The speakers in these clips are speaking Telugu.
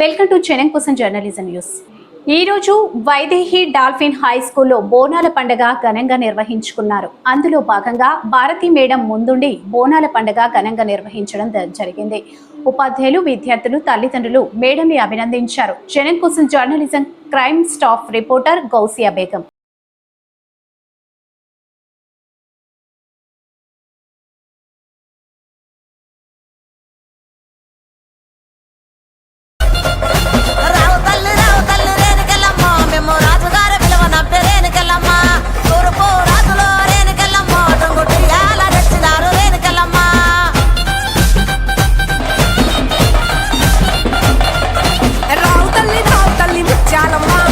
వెల్కమ్ టు చెనం కోసం జర్నలిజం న్యూస్. ఈరోజు వైదేహి డాల్ఫిన్ హై స్కూల్లో బోనాల పండుగ ఘనంగా నిర్వహించుకున్నారు. అందులో భాగంగా భారతి మేడం ముందుండి బోనాల పండుగ ఘనంగా నిర్వహించడం జరిగింది. ఉపాధ్యాయులు విద్యార్థులు తల్లిదండ్రులు మేడంని అభినందించారు. జనం కోసం journalism crime staff reporter Gousia Begum. dynamite.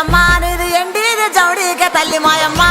మాయమ్మ నీది ఎండిది జౌడిక తల్లి మాయమ్మ.